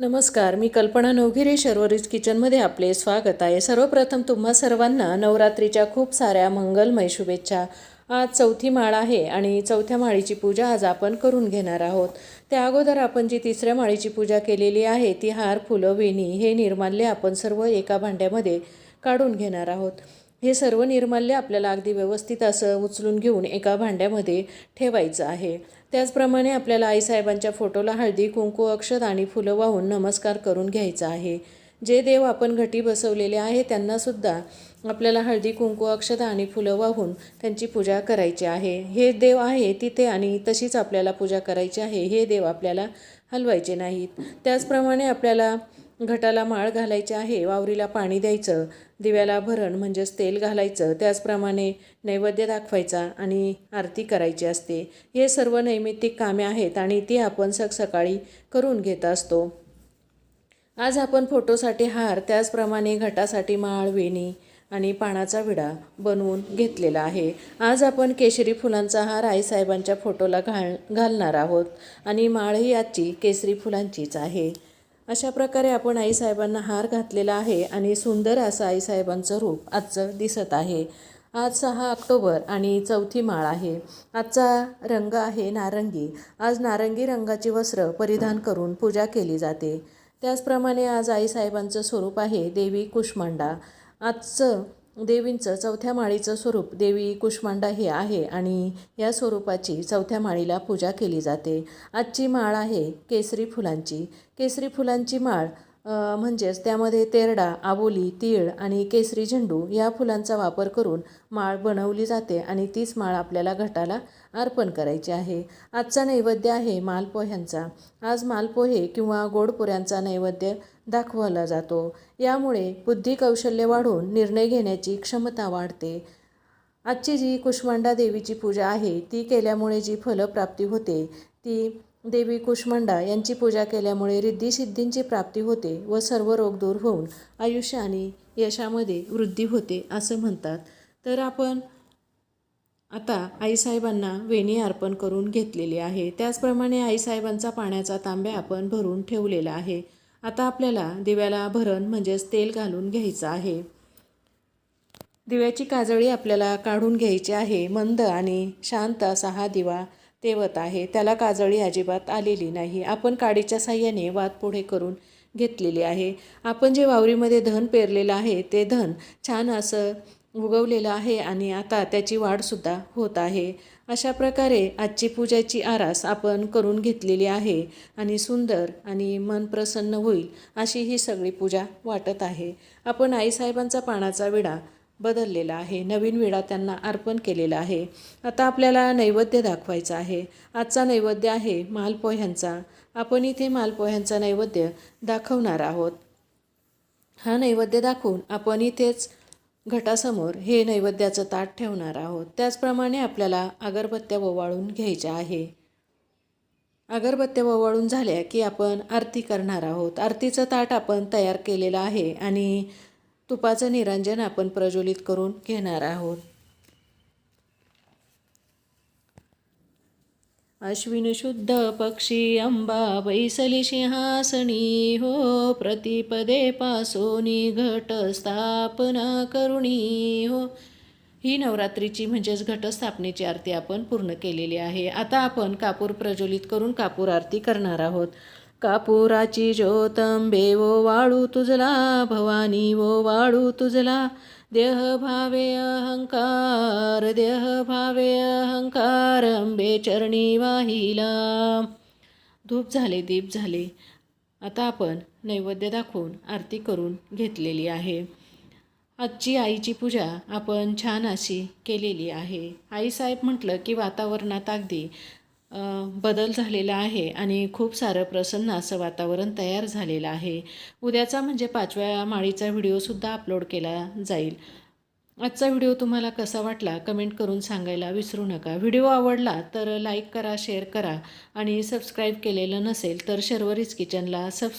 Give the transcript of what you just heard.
नमस्कार मी कल्पना नवगिरे शर्वरीज किचनमध्ये आपले स्वागत आहे. सर्वप्रथम तुम्हा सर्वांना नवरात्रीच्या खूप साऱ्या मंगलमय शुभेच्छा. आज चौथी माळ आहे आणि चौथ्या माळीची पूजा आज आपण करून घेणार आहोत. त्या अगोदर आपण जी तिसऱ्या माळीची पूजा केलेली आहे ती हार फुलं वेणी हे निर्माल्य आपण सर्व एका भांड्यामध्ये काढून घेणार आहोत. हे सर्व निर्माल्य आपल्याला अगदी व्यवस्थित असं उचलून घेऊन एका भांड्यामध्ये ठेवायचं आहे. त्याचप्रमाणे आपल्याला आईसाहेबांच्या फोटोला हळदी कुंकू अक्षत आणि फुलं वाहून नमस्कार करून घ्यायचा आहे. जे देव आपण घटी बसवलेले आहे त्यांनासुद्धा आपल्याला हळदी कुंकू अक्षता आणि फुलं वाहून त्यांची पूजा करायची आहे. हे देव आहे तिथे आणि तशीच आपल्याला पूजा करायची आहे. हे देव आपल्याला हलवायचे नाहीत. त्याचप्रमाणे आपल्याला घटाला माळ घालायची आहे वावरीला पाणी द्यायचं दिव्याला भरण म्हणजेच तेल घालायचं त्याचप्रमाणे नैवेद्य दाखवायचा आणि आरती करायची असते. हे सर्व नैमित्तिक कामे आहेत आणि ती आपण सकाळी करून घेत असतो. आज आपण फोटोसाठी हार त्याचप्रमाणे घटासाठी माळ वेणी आणि पानाचा विडा बनवून घेतलेला आहे. आज आपण केशरी फुलांचा हार आईसाहेबांच्या फोटोला घाल घालणार आहोत आणि माळही आजची केसरी फुलांचीच आहे. अशा प्रकारे आपण आईसाहेबांना हार घातलेला आहे आणि सुंदर असं आईसाहेबांचं रूप आजचं दिसत आहे. आज सहा ऑक्टोबर आणि चौथी माळ आहे. आजचा रंग आहे नारंगी. आज नारंगी रंगाची वस्त्र परिधान करून पूजा केली जाते. त्याचप्रमाणे आज आईसाहेबांचं स्वरूप आहे देवी कुष्मांडा. आजचं देवींचं चौथ्या माळीचं स्वरूप देवी कुष्मांडा हे आहे आणि या स्वरूपाची चौथ्या माळीला पूजा केली जाते. आजची माळ आहे केसरी फुलांची. केसरी फुलांची माळ म्हणजेच त्यामध्ये तेरडा आबोली तीळ आणि केसरी झेंडू या फुलांचा वापर करून माळ बनवली जाते आणि तीच माळ आपल्याला घटाला अर्पण करायची आहे. आजचा नैवेद्य आहे मालपोह्यांचा आज मालपोहे किंवा गोडपुऱ्यांचा नैवेद्य दाखवला जातो. यामुळे बुद्धी कौशल्य वाढून निर्णय घेण्याची क्षमता वाढते. आजची जी कुष्मांडा देवीची पूजा आहे ती केल्यामुळे जी फलप्राप्ती होते ती देवी कुष्मांडा यांची पूजा केल्यामुळे रिद्धिसिद्धींची प्राप्ती होते व सर्व रोग दूर होऊन आयुष्य आणि यशामध्ये वृद्धी होते असं म्हणतात. तर आपण आता आईसाहेबांना वेणी अर्पण करून घेतलेली आहे. त्याचप्रमाणे आईसाहेबांचा पाण्याचा तांब्या आपण भरून ठेवलेला आहे. आता आपल्याला दिव्याला भरण म्हणजेच तेल घालून घ्यायचं आहे. दिव्याची काजळी आपल्याला काढून घ्यायची आहे. मंद आणि शांत असा हा दिवा तेवत आहे. त्याला काजळी अजिबात आलेली नाही. आपण काडीच्या साह्याने वाद पुढे करून घेतलेली आहे. आपण जे वावरीमध्ये धन पेरलेलं आहे ते धन छान असं उगवलेलं आहे आणि आता त्याची वाढसुद्धा होत आहे. अशा प्रकारे आजची पूजाची आरास आपण करून घेतलेली आहे आणि सुंदर आणि मन प्रसन्न होईल अशी ही सगळी पूजा वाटत आहे. आपण आईसाहेबांचा पानाचा विडा बदललेला आहे. नवीन विडा त्यांना अर्पण केलेला आहे. आता आपल्याला नैवेद्य दाखवायचा आहे. आजचा नैवेद्य आहे मालपोह्यांचा आपण इथे मालपोह्यांचा नैवेद्य दाखवणार आहोत. हा नैवेद्य दाखवून आपण इथेच घटासमोर हे नैवेद्याचं ताट ठेवणार आहोत. त्याचप्रमाणे आपल्याला अगरबत्त्या ओवाळून घ्यायच्या आहे. अगरबत्त्या ओवाळून झाल्या की आपण आरती करणार आहोत. आरतीचं ताट आपण तयार केलेलं आहे आणि तुपाचं निरंजन आपण प्रज्वलित करून घेणार आहोत. अश्विन शुद्ध पक्षी अंबा बैसली सिंहासनी हो प्रतिपदे पासोनी घट स्थापना करुणी हो. ही नवरात्रीची म्हणजेच घटस्थापनेची आरती आपण पूर्ण केलेली आहे. आता आपण कापूर प्रज्वलित करून कापूर आरती करणार आहोत. कापुराची ज्योतंबे वो वाळू तुझला भवानी वो वाळू तुझला. देह भावे अहंकार देह भावे अहंकार अंबे चरणी वाहिला. धूप झाले दीप झाले. आता आपण नैवेद्य दाखवून आरती करून घेतलेली आहे. आजची आईची पूजा आपण छान अशी केलेली आहे. आईसाहेब म्हटलं की वातावरणात अगदी बदल झालेला आहे आणि खूप सारं प्रसन्न असं वातावरण तयार झालेलं आहे. उद्याचा म्हणजे पाचव्या माळीचा व्हिडिओसुद्धा अपलोड केला जाईल. आजचा व्हिडिओ तुम्हाला कसा वाटला? कमेंट करून सांगायला विसरू नका. व्हिडिओ आवडला तर लाईक करा शेअर करा आणि सबस्क्राईब केलेलं नसेल तर शर्वरीज किचनला सबस्क्राईब